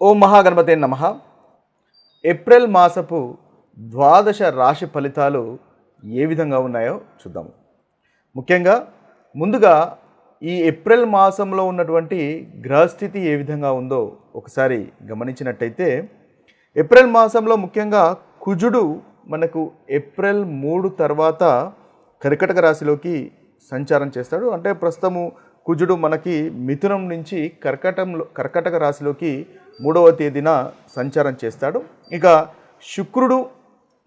ఓం మహాగణపతే నమ. ఏప్రిల్ మాసపు ద్వాదశ రాశి ఫలితాలు ఏ విధంగా ఉన్నాయో చూద్దాము ముఖ్యంగా ముందుగా ఈ ఏప్రిల్ మాసంలో ఉన్నటువంటి గ్రహస్థితి ఏ విధంగా ఉందో ఒకసారి గమనించినట్టయితే ఏప్రిల్ మాసంలో ముఖ్యంగా కుజుడు మనకు ఏప్రిల్ మూడు తర్వాత కర్కటక రాశిలోకి సంచారం చేస్తాడు. అంటే ప్రస్తుతము కుజుడు మనకి మిథునం నుంచి కర్కటంలో కర్కటక రాశిలోకి మూడవ తేదీన సంచారం చేస్తాడు. ఇక శుక్రుడు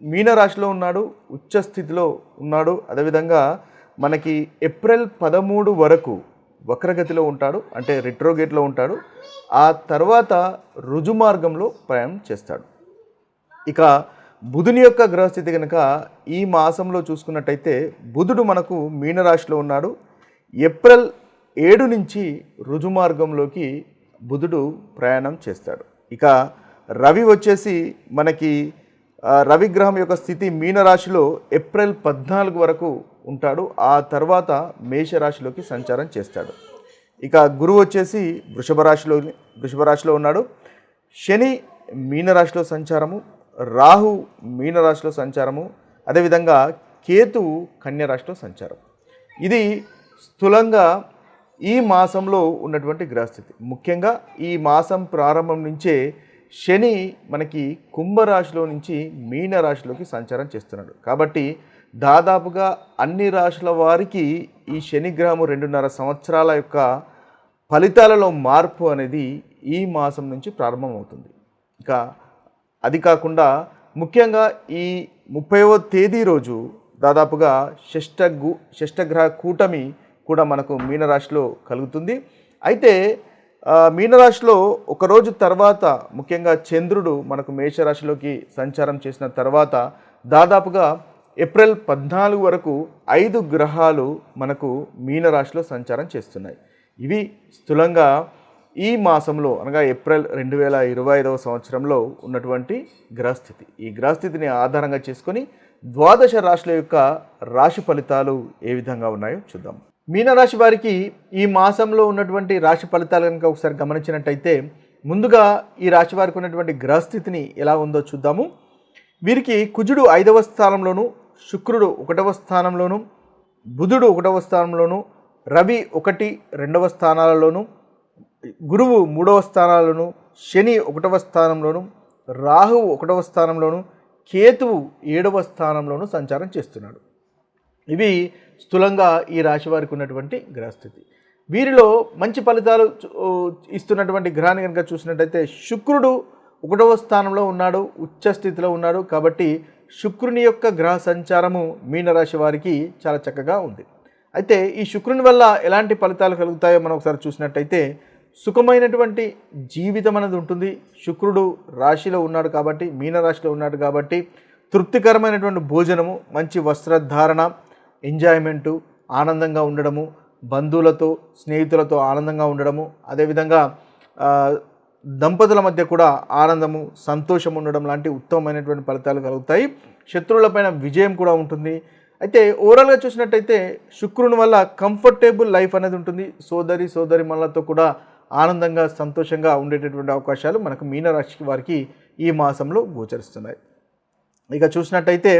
మీనరాశిలో ఉన్నాడు ఉచ్చ స్థితిలో ఉన్నాడు. అదేవిధంగా మనకి ఏప్రిల్ పదమూడు వరకు వక్రగతిలో ఉంటాడు అంటే రిట్రోగేట్లో ఉంటాడు. ఆ తర్వాత రుజుమార్గంలో ప్రయాణం చేస్తాడు. ఇక బుధుని యొక్క గ్రహస్థితి కనుక ఈ మాసంలో చూసుకున్నట్టయితే బుధుడు మనకు మీనరాశిలో ఉన్నాడు. ఏప్రిల్ ఏడు నుంచి రుజుమార్గంలోకి బుధుడు ప్రయాణం చేస్తాడు. ఇక రవి వచ్చేసి మనకి రవిగ్రహం యొక్క స్థితి మీనరాశిలో ఏప్రిల్ పద్నాలుగు వరకు ఉంటాడు. ఆ తర్వాత మేషరాశిలోకి సంచారం చేస్తాడు. ఇక గురువు వచ్చేసి వృషభ రాశిలో వృషభ రాశిలో ఉన్నాడు. శని మీనరాశిలో సంచారము రాహు మీనరాశిలో సంచారము అదేవిధంగా కేతువు కన్యరాశిలో సంచారం. ఇది స్థూలంగా ఈ మాసంలో ఉన్నటువంటి గ్రహస్థితి. ముఖ్యంగా ఈ మాసం ప్రారంభం నుంచే శని మనకి కుంభరాశిలో నుంచి మీన రాశిలోకి సంచారం చేస్తున్నాడు. కాబట్టి దాదాపుగా అన్ని రాశుల వారికి ఈ శనిగ్రహము రెండున్నర సంవత్సరాల యొక్క ఫలితాలలో మార్పు అనేది ఈ మాసం నుంచి ప్రారంభమవుతుంది. ఇక అది కాకుండా ముఖ్యంగా ఈ ముప్పైవ తేదీ రోజు దాదాపుగా షష్ఠ గు షష్ఠగ్రహ కూటమి కూడా మనకు మీనరాశిలో కలుగుతుంది. అయితే మీనరాశిలో ఒకరోజు తర్వాత ముఖ్యంగా చంద్రుడు మనకు మేషరాశిలోకి సంచారం చేసిన తర్వాత దాదాపుగా ఏప్రిల్ పద్నాలుగు వరకు ఐదు గ్రహాలు మనకు మీనరాశిలో సంచారం చేస్తున్నాయి. ఇవి స్థూలంగా ఈ మాసంలో అనగా ఏప్రిల్ రెండు వేల ఇరవై ఐదవ సంవత్సరంలో ఉన్నటువంటి గ్రహస్థితి. ఈ గ్రహస్థితిని ఆధారంగా చేసుకొని ద్వాదశ రాశుల యొక్క రాశి ఫలితాలు ఏ విధంగా ఉన్నాయో చూద్దాం. మీనరాశి వారికి ఈ మాసంలో ఉన్నటువంటి రాశి ఫలితాలు కనుక ఒకసారి గమనించినట్టయితే ముందుగా ఈ రాశి వారికి ఉన్నటువంటి గ్రహస్థితిని ఎలా ఉందో చూద్దాము. వీరికి కుజుడు ఐదవ స్థానంలోను శుక్రుడు ఒకటవ స్థానంలోను బుధుడు ఒకటవ స్థానంలోను రవి ఒకటి రెండవ స్థానాలలోను గురువు మూడవ స్థానాలలోను శని ఒకటవ స్థానంలోను రాహువు ఒకటవ స్థానంలోను కేతువు ఏడవ స్థానంలోను సంచారం చేస్తున్నాడు. ఇవి స్థూలంగా ఈ రాశి వారికి ఉన్నటువంటి గ్రహస్థితి. వీరిలో మంచి ఫలితాలు చూ- ఇస్తున్నటువంటి గ్రహాన్ని కనుక చూసినట్టయితే శుక్రుడు ఒకటవ స్థానంలో ఉన్నాడు ఉచ్చ స్థితిలో ఉన్నాడు. కాబట్టి శుక్రుని యొక్క గ్రహ సంచారము మీనరాశి వారికి చాలా చక్కగా ఉంది. అయితే ఈ శుక్రుని వల్ల ఎలాంటి ఫలితాలు కలుగుతాయో మనం ఒకసారి చూసినట్టయితే సుఖమైనటువంటి జీవితం అనేది ఉంటుంది. శుక్రుడు రాశిలో ఉన్నాడు కాబట్టి మీనరాశిలో ఉన్నాడు కాబట్టి తృప్తికరమైనటువంటి భోజనము మంచి వస్త్రధారణ ఎంజాయ్మెంటు ఆనందంగా ఉండడము బంధువులతో స్నేహితులతో ఆనందంగా ఉండడము అదేవిధంగా దంపతుల మధ్య కూడా ఆనందము సంతోషం ఉండడం లాంటి ఉత్తమమైనటువంటి ఫలితాలు కలుగుతాయి. శత్రువులపైన విజయం కూడా ఉంటుంది. అయితే ఓవరాల్గా చూసినట్టయితే శుక్రుని వల్ల కంఫర్టబుల్ లైఫ్ అనేది ఉంటుంది. సోదరి సోదరి మనలతో కూడా ఆనందంగా సంతోషంగా ఉండేటటువంటి అవకాశాలు మనకు మీనరాశి వారికి ఈ మాసంలో గోచరిస్తున్నాయి. ఇక చూసినట్టయితే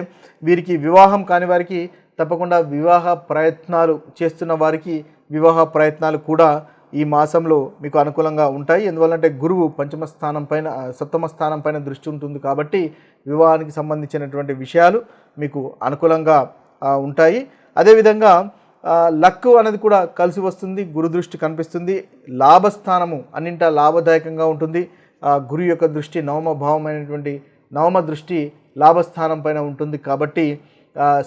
వీరికి వివాహం కాని వారికి తప్పకుండా వివాహ ప్రయత్నాలు చేస్తున్న వారికి వివాహ ప్రయత్నాలు కూడా ఈ మాసంలో మీకు అనుకూలంగా ఉంటాయి. ఎందువల్లంటే గురువు పంచమ స్థానం పైన సప్తమ స్థానం పైన దృష్టి ఉంటుంది కాబట్టి వివాహానికి సంబంధించినటువంటి విషయాలు మీకు అనుకూలంగా ఉంటాయి. అదేవిధంగా లక్ అనేది కూడా కలిసి వస్తుంది గురు దృష్టి కనిపిస్తుంది లాభస్థానము అన్నింటా లాభదాయకంగా ఉంటుంది. గురు యొక్క దృష్టి నవమ భావమైనటువంటి నవమ దృష్టి లాభస్థానం పైన ఉంటుంది కాబట్టి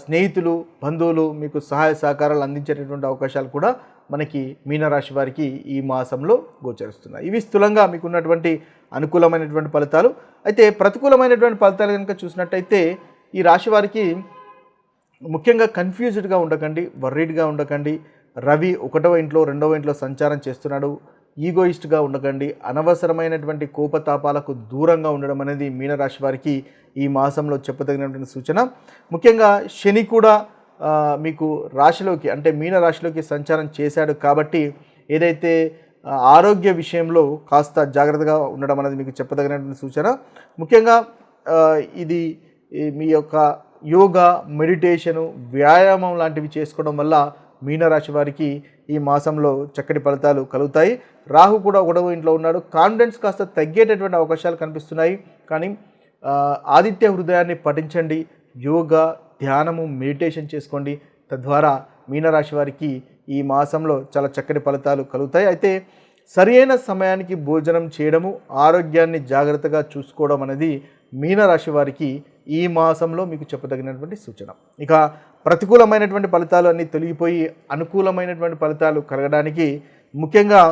స్నేహితులు బంధువులు మీకు సహాయ సహకారాలు అందించేటటువంటి అవకాశాలు కూడా మనకి మీనరాశి వారికి ఈ మాసంలో గోచరిస్తున్నాయి. ఇవి స్థూలంగా మీకున్నటువంటి అనుకూలమైనటువంటి ఫలితాలు. అయితే ప్రతికూలమైనటువంటి ఫలితాలు కనుక చూసినట్టయితే ఈ రాశి వారికి ముఖ్యంగా కన్ఫ్యూజ్డ్గా ఉండకండి వర్రీడ్గా ఉండకండి. రవి ఒకటవ ఇంట్లో రెండవ ఇంట్లో సంచారం చేస్తున్నాడు. ఈగోయిస్ట్గా ఉండకండి. అనవసరమైనటువంటి కోపతాపాలకు దూరంగా ఉండడం అనేది మీనరాశి వారికి ఈ మాసంలో చెప్పదగినటువంటి సూచన. ముఖ్యంగా శని కూడా మీకు రాశిలోకి అంటే మీన రాశిలోకి సంచారం చేశాడు కాబట్టి ఏదైతే ఆరోగ్య విషయంలో కాస్త జాగ్రత్తగా ఉండడం అనేది మీకు చెప్పదగినటువంటి సూచన. ముఖ్యంగా ఇది మీ యొక్క యోగా మెడిటేషను వ్యాయామం లాంటివి చేసుకోవడం వల్ల మీనరాశి వారికి ఈ మాసంలో చక్కటి ఫలితాలు కలుగుతాయి. రాహు కూడా ఒకడవ ఇంట్లో ఉన్నాడు. కాన్ఫిడెన్స్ కాస్త తగ్గేటటువంటి అవకాశాలు కనిపిస్తున్నాయి. కానీ ఆదిత్య హృదయాన్ని పఠించండి. యోగా ధ్యానము మెడిటేషన్ చేసుకోండి. తద్వారా మీనరాశి వారికి ఈ మాసంలో చాలా చక్కటి ఫలితాలు కలుగుతాయి. అయితే సరైన సమయానికి భోజనం చేయడము ఆరోగ్యాన్ని జాగ్రత్తగా చూసుకోవడం అనేది మీనరాశి వారికి ఈ మాసంలో మీకు చెప్పదగినటువంటి సూచన. ఇక ప్రతికూలమైనటువంటి ఫలితాలు అన్నీ తొలగిపోయి అనుకూలమైనటువంటి ఫలితాలు కలగడానికి ముఖ్యంగా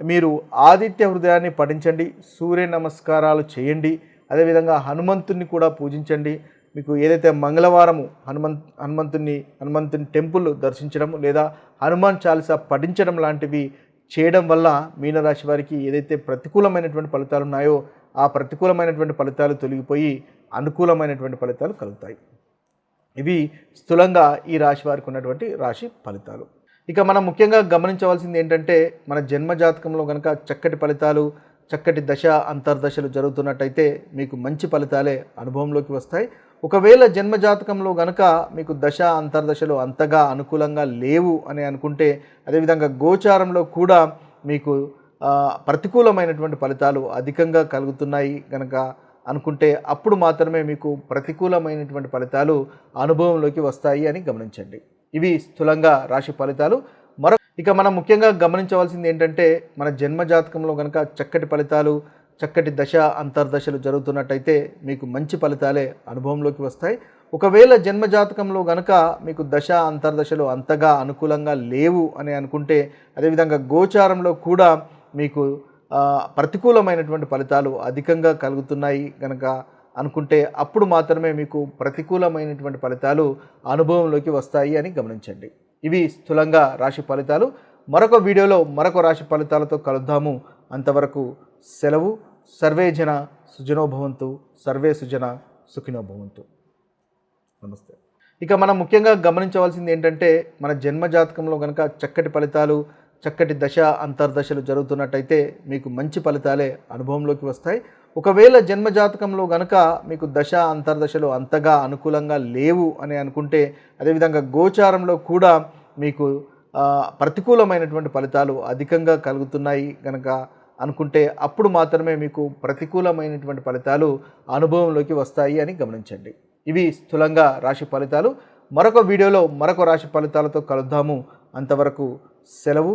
మీరు ఆదిత్య హృదయాన్ని పఠించండి సూర్య నమస్కారాలు చేయండి అదేవిధంగా హనుమంతుని కూడా పూజించండి. మీకు ఏదైతే మంగళవారము హనుమంత్ హనుమంతుని హనుమంతుని టెంపుల్ దర్శించడం లేదా హనుమాన్ చాలీసా పఠించడం లాంటివి చేయడం వల్ల మీనరాశి వారికి ఏదైతే ప్రతికూలమైనటువంటి ఫలితాలు ఉన్నాయో ఆ ప్రతికూలమైనటువంటి ఫలితాలు తొలగిపోయి అనుకూలమైనటువంటి ఫలితాలు కలుగుతాయి. ఇవి స్థూలంగా ఈ రాశి వారికి ఉన్నటువంటి రాశి ఫలితాలు. ఇక మనం ముఖ్యంగా గమనించవలసింది ఏంటంటే మన జన్మ జాతకంలో కనుక చక్కటి ఫలితాలు చక్కటి దశ అంతర్దశలు జరుగుతున్నట్టయితే మీకు మంచి ఫలితాలే అనుభవంలోకి వస్తాయి. ఒకవేళ జన్మ జాతకంలో గనక మీకు దశ అంతర్దశలు అంతగా అనుకూలంగా లేవు అని అనుకుంటే అదేవిధంగా గోచారంలో కూడా మీకు ప్రతికూలమైనటువంటి ఫలితాలు అధికంగా కలుగుతున్నాయి కనుక అనుకుంటే అప్పుడు మాత్రమే మీకు ప్రతికూలమైనటువంటి ఫలితాలు అనుభవంలోకి వస్తాయి అని గమనించండి. ఇవి స్థూలంగా రాశి ఫలితాలు. మరో ఇక మనం ముఖ్యంగా గమనించవలసింది ఏంటంటే మన జన్మ జాతకంలో కనుక చక్కటి ఫలితాలు చక్కటి దశ అంతర్దశలు జరుగుతున్నట్టయితే మీకు మంచి ఫలితాలే అనుభవంలోకి వస్తాయి. ఒకవేళ జన్మ జాతకంలో గనక మీకు దశ అంతర్దశలు అంతగా అనుకూలంగా లేవు అని అనుకుంటే అదేవిధంగా గోచారంలో కూడా మీకు ప్రతికూలమైనటువంటి ఫలితాలు అధికంగా కలుగుతున్నాయి కనుక అనుకుంటే అప్పుడు మాత్రమే మీకు ప్రతికూలమైనటువంటి ఫలితాలు అనుభవంలోకి వస్తాయి అని గమనించండి. ఇవి స్థూలంగా రాశి ఫలితాలు. మరొక వీడియోలో మరొక రాశి ఫలితాలతో కలుద్దాము. అంతవరకు సెలవు. సర్వే జన సుజనోభవంతు సర్వే సుజన సుఖినో భవంతు. నమస్తే. ఇక మనం ముఖ్యంగా గమనించవలసింది ఏంటంటే మన జన్మ జాతకంలో కనుక చక్కటి ఫలితాలు చక్కటి దశ అంతర్దశలు జరుగుతున్నట్టయితే మీకు మంచి ఫలితాలే అనుభవంలోకి వస్తాయి. ఒకవేళ జన్మజాతకంలో గనక మీకు దశ అంతర్దశలు అంతగా అనుకూలంగా లేవు అని అనుకుంటే అదేవిధంగా గోచారంలో కూడా మీకు ప్రతికూలమైనటువంటి ఫలితాలు అధికంగా కలుగుతున్నాయి కనుక అనుకుంటే అప్పుడు మాత్రమే మీకు ప్రతికూలమైనటువంటి ఫలితాలు అనుభవంలోకి వస్తాయి అని గమనించండి. ఇవి స్థూలంగా రాశి ఫలితాలు. మరొక వీడియోలో మరొక రాశి ఫలితాలతో కలుద్దాము. అంతవరకు సెలవు.